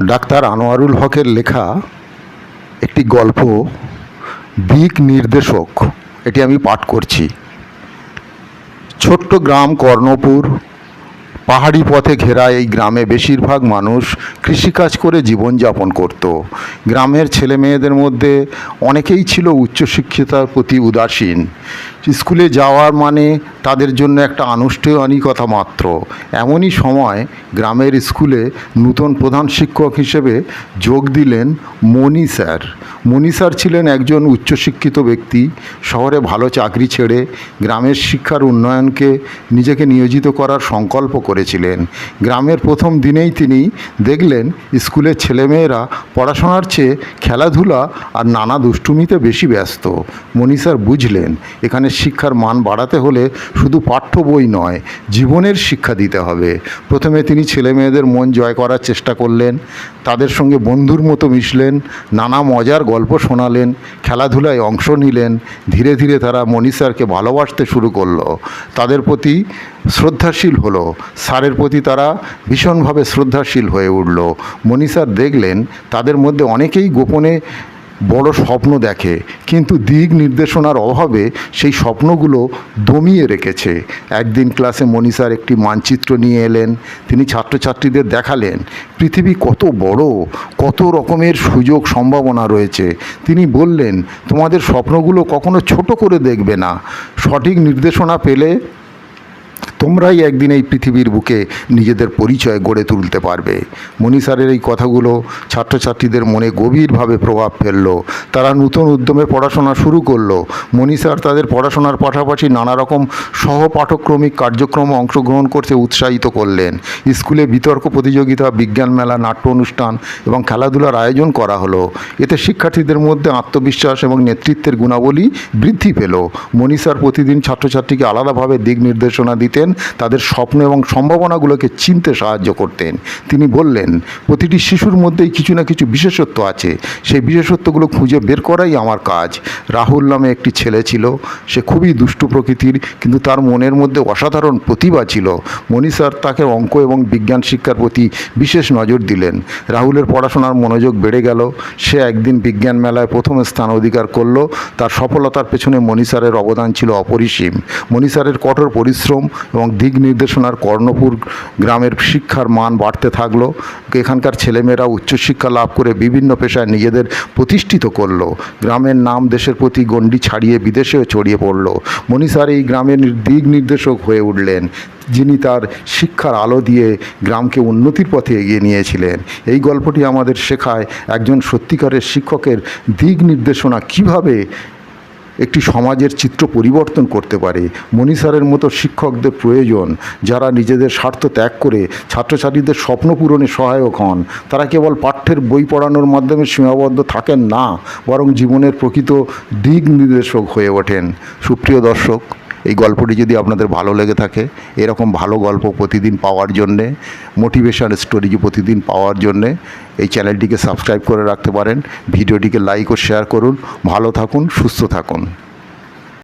Doctor Anwarul হকের লেখা একটি গল্প, দিক নির্দেশক, এটি আমি পাঠ করছি। ছোট্ট গ্রাম কর্ণপুর, পাহাড়ি পথে ঘেরা এই গ্রামে বেশিরভাগ মানুষ কৃষিকাজ করে জীবনযাপন করত। গ্রামের ছেলে মেয়েদের মধ্যে অনেকেই ছিল উচ্চশিক্ষিতার প্রতি উদাসীন। স্কুলে যাওয়ার মানে তাদের জন্য একটা আনুষ্ঠানিকতা মাত্র। এমনই সময় গ্রামের স্কুলে নূতন প্রধান শিক্ষক হিসেবে যোগ দিলেন মণি স্যার। মণি স্যার ছিলেন একজন উচ্চশিক্ষিত ব্যক্তি, শহরে ভালো চাকরি ছেড়ে গ্রামের শিক্ষার উন্নয়নকে নিজেকে নিয়োজিত করার সংকল্প করেছিলেন। গ্রামের প্রথম দিনেই তিনি দেখলেন স্কুলের ছেলেমেয়েরা পড়াশোনার চেয়ে খেলাধুলা আর নানা দুষ্টুমিতে বেশি ব্যস্ত। মণি স্যার বুঝলেন, এখানে শিক্ষার মান বাড়াতে হলে শুধু পাঠ্য বই নয়, জীবনের শিক্ষা দিতে হবে। প্রথমে তিনি ছেলে মেয়েদের মন জয় করার চেষ্টা করলেন, তাদের সঙ্গে বন্ধুর মতো মিশলেন, নানা মজার গল্প শোনালেন, খেলাধুলায় অংশ নিলেন, ধীরে ধীরে তারা মণি স্যারকে ভালোবাসতে শুরু করল। তাদের প্রতি শ্রদ্ধাশীল হলো। স্যারের প্রতি তারা ভীষণভাবে শ্রদ্ধাশীল হয়ে উঠল। মণি স্যার দেখলেন, তাদের মধ্যে অনেকেই গোপনে বড় স্বপ্ন দেখে, কিন্তু দিক নির্দেশনার অভাবে সেই স্বপ্নগুলো দমিয়ে রেখেছে। একদিন ক্লাসে মনীষার একটি মানচিত্র নিয়ে এলেন, তিনি ছাত্রছাত্রীদের দেখালেন, পৃথিবী কত বড়, কত রকমের সুযোগ সম্ভাবনা রয়েছে। তিনি বললেন, তোমাদের স্বপ্নগুলো কখনো ছোট করে দেখবে না। সঠিক নির্দেশনা পেলে তোমরাই একদিন এই পৃথিবীর বুকে নিজেদের পরিচয় গড়ে তুলতে পারবে। মণি স্যারের এই কথাগুলো ছাত্রছাত্রীদের মনে গভীরভাবে প্রভাব ফেলল। তারা নতুন উদ্যমে পড়াশোনা শুরু করল। স্যার তাদের পড়াশোনার পাশাপাশি নানা রকম সহপাঠক্রমিক কার্যক্রমে অংশগ্রহণ করতে উৎসাহিত করলেন। স্কুলে বিতর্ক প্রতিযোগিতা, বিজ্ঞান মেলা, নাট্য অনুষ্ঠান এবং খেলাধুলার আয়োজন করা হলো। এতে শিক্ষার্থীদের মধ্যে আত্মবিশ্বাস এবং নেতৃত্বের গুণাবলী বৃদ্ধি পেল। স্যার প্রতিদিন ছাত্রছাত্রীকে আলাদাভাবে দিক নির্দেশনা দিতেন তাদের স্বপ্ন এবং সম্ভাবনাগুলোকে চিনতে সাহায্য করতেন। তিনি বললেন, প্রতিটি শিশুর মধ্যেই কিছু না কিছু বিশেষত্ব আছে। সেই বিশেষত্বগুলো খুঁজে বের করাই আমার কাজ। রাহুল নামে একটি ছেলে ছিল। সে খুবই দুষ্টু প্রকৃতির, কিন্তু তার মনের মধ্যে অসাধারণ প্রতিভা ছিল। মণি স্যার তাকে অঙ্ক এবং বিজ্ঞান শিক্ষার প্রতি বিশেষ নজর দিলেন। রাহুলের পড়াশোনার মনোযোগ বেড়ে গেল। সে একদিন বিজ্ঞান মেলায় প্রথম স্থান অধিকার করল। তার সফলতার পেছনে মণি স্যারের অবদান ছিল অপরিসীম। মণি স্যারের কঠোর পরিশ্রম এবং দিক নির্দেশনার কর্ণপুর গ্রামের শিক্ষার মান বাড়তে থাকল। এখানকার ছেলেমেয়েরা উচ্চশিক্ষা লাভ করে বিভিন্ন পেশায় নিজেদের প্রতিষ্ঠিত করল। গ্রামের নাম দেশের প্রতি গণ্ডি ছাড়িয়ে বিদেশেও ছড়িয়ে পড়ল। স্যার এই গ্রামের দিক নির্দেশক হয়ে উঠলেন। যিনি তার শিক্ষার আলো দিয়ে গ্রামকে উন্নতির পথে এগিয়ে নিয়েছিলেন। এই গল্পটি আমাদের শেখায় একজন সত্যিকারের শিক্ষকের দিক নির্দেশনা কীভাবে একটি সমাজের চিত্র পরিবর্তন করতে পারে। মনীষারের মতো শিক্ষকদের প্রয়োজন, যারা নিজেদের স্বার্থ ত্যাগ করে ছাত্রছাত্রীদের স্বপ্ন পূরণে সহায়ক হন। তারা কেবল পাঠ্যের বই পড়ানোর মাধ্যমে সীমাবদ্ধ থাকেন না, বরং জীবনের প্রকৃত দিক নির্দেশক হয়ে ওঠেন। সুপ্রিয় দর্শক এই গল্পটি যদি আপনাদের ভালো লেগে থাকে, এরকম ভালো গল্প প্রতিদিন পাওয়ার জন্যে মোটিভেশন স্টোরি প্রতিদিন পাওয়ার জন্যে, এই চ্যানেলটিকে সাবস্ক্রাইব করে রাখতে পারেন, ভিডিওটিকে লাইক ও শেয়ার করুন, ভালো থাকুন, সুস্থ থাকুন।